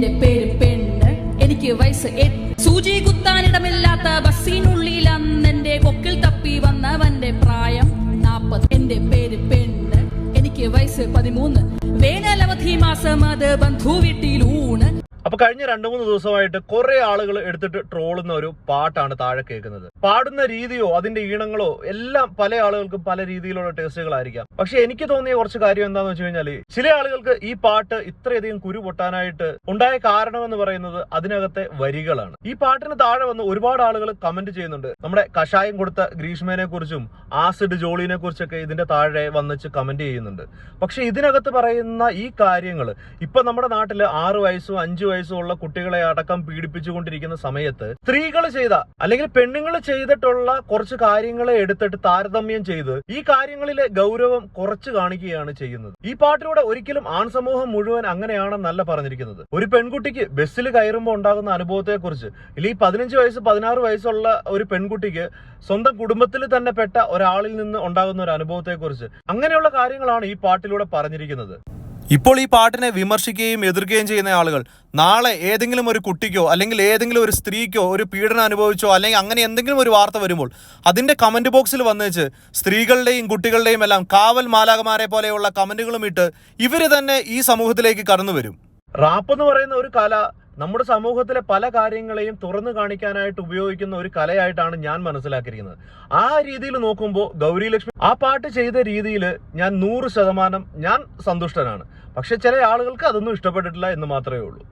എന്റെ പേര് പെണ്ണ്. എനിക്ക് വയസ്സ് സൂചി കുത്താനിടമില്ലാത്ത ബസ്സിനുള്ളിൽ അന്ന് എന്റെ കൊക്കിൽ തപ്പി വന്നവന്റെ പ്രായം നാപ്പത്. എന്റെ പേര് പെണ്ണ്. എനിക്ക് വയസ്സ് പതിമൂന്ന്. വേനലവധി മാസം അത് ബന്ധു വീട്ടിലൂണ് അപ്പൊ കഴിഞ്ഞ രണ്ടു മൂന്ന് ദിവസമായിട്ട് കുറെ ആളുകൾ എടുത്തിട്ട് ട്രോളുന്ന ഒരു പാട്ടാണ് താഴെ കേൾക്കുന്നത്. പാടുന്ന രീതിയോ അതിന്റെ ഈണങ്ങളോ എല്ലാം പല ആളുകൾക്കും പല രീതിയിലുള്ള ടേസ്റ്റുകളായിരിക്കാം. പക്ഷെ എനിക്ക് തോന്നിയ കുറച്ച് കാര്യം എന്താണെന്ന് വെച്ച് കഴിഞ്ഞാൽ ചില ആളുകൾക്ക് ഈ പാട്ട് ഇത്രയധികം കുരു പൊട്ടാനായിട്ട് ഉണ്ടായ കാരണം എന്ന് പറയുന്നത് അതിനകത്തെ വരികളാണ്. ഈ പാട്ടിന് താഴെ വന്ന് ഒരുപാട് ആളുകൾ കമന്റ് ചെയ്യുന്നുണ്ട്. നമ്മുടെ കഷായം കൊടുത്ത ഗ്രീഷ്മേനെ കുറിച്ചും ആസിഡ് ജോളിനെ കുറിച്ചൊക്കെ ഇതിന്റെ താഴെ വന്നിച്ച് കമന്റ് ചെയ്യുന്നുണ്ട്. പക്ഷെ ഇതിനകത്ത് പറയുന്ന ഈ കാര്യങ്ങൾ ഇപ്പൊ നമ്മുടെ നാട്ടിൽ ആറ് വയസ്സും അഞ്ചു വയസ്സും ഉള്ള കുട്ടികളെ അടക്കം പീഡിപ്പിച്ചുകൊണ്ടിരിക്കുന്ന സമയത്ത് സ്ത്രീകൾ ചെയ്ത അല്ലെങ്കിൽ പെണ്ണുങ്ങൾ ചെയ്തിട്ടുള്ള കുറച്ച് കാര്യങ്ങളെ എടുത്തിട്ട് താരതമ്യം ചെയ്ത് ഈ കാര്യങ്ങളിലെ ഗൗരവം കുറച്ച് കാണിക്കുകയാണ് ചെയ്യുന്നത്. ഈ പാട്ടിലൂടെ ഒരിക്കലും ആൺ സമൂഹം മുഴുവൻ അങ്ങനെയാണെന്നല്ല പറഞ്ഞിരിക്കുന്നത്. ഒരു പെൺകുട്ടിക്ക് ബസ്സിൽ കയറുമ്പോൾ ഉണ്ടാകുന്ന അനുഭവത്തെ കുറിച്ച് ഇല്ലെങ്കിൽ പതിനഞ്ച് വയസ്സ് പതിനാറ് വയസ്സുള്ള ഒരു പെൺകുട്ടിക്ക് സ്വന്തം കുടുംബത്തിൽ തന്നെ പെട്ട ഒരാളിൽ നിന്ന് ഉണ്ടാകുന്ന ഒരു അനുഭവത്തെ കുറിച്ച് അങ്ങനെയുള്ള കാര്യങ്ങളാണ് ഈ പാട്ടിലൂടെ പറഞ്ഞിരിക്കുന്നത്. ഇപ്പോൾ ഈ പാട്ടിനെ വിമർശിക്കുകയും എതിർക്കുകയും ചെയ്യുന്ന ആളുകൾ നാളെ ഏതെങ്കിലും ഒരു കുട്ടിക്കോ അല്ലെങ്കിൽ ഏതെങ്കിലും ഒരു സ്ത്രീക്കോ ഒരു പീഡനം അനുഭവിച്ചോ അല്ലെങ്കിൽ അങ്ങനെ എന്തെങ്കിലും ഒരു വാർത്ത വരുമ്പോൾ അതിന്റെ കമന്റ് ബോക്സിൽ വന്നേച്ച് സ്ത്രീകളുടെയും കുട്ടികളുടെയും എല്ലാം കാവൽ മാലാകമാരെ പോലെയുള്ള കമന്റുകളും ഇട്ട് ഇവർ തന്നെ ഈ സമൂഹത്തിലേക്ക് കടന്നു വരും. റാപ്പ് എന്ന് പറയുന്ന ഒരു കല നമ്മുടെ സമൂഹത്തിലെ പല കാര്യങ്ങളെയും തുറന്നു കാണിക്കാനായിട്ട് ഉപയോഗിക്കുന്ന ഒരു കലയായിട്ടാണ് ഞാൻ മനസ്സിലാക്കിയിരിക്കുന്നത്. ആ രീതിയിൽ നോക്കുമ്പോൾ ഗൗരി ലക്ഷ്മി ആ പാട്ട് ചെയ്ത രീതിയിൽ ഞാൻ നൂറ് ശതമാനം ഞാൻ സന്തുഷ്ടനാണ്. പക്ഷെ ചില ആളുകൾക്ക് അതൊന്നും ഇഷ്ടപ്പെട്ടിട്ടില്ല എന്ന് മാത്രമേ ഉള്ളൂ.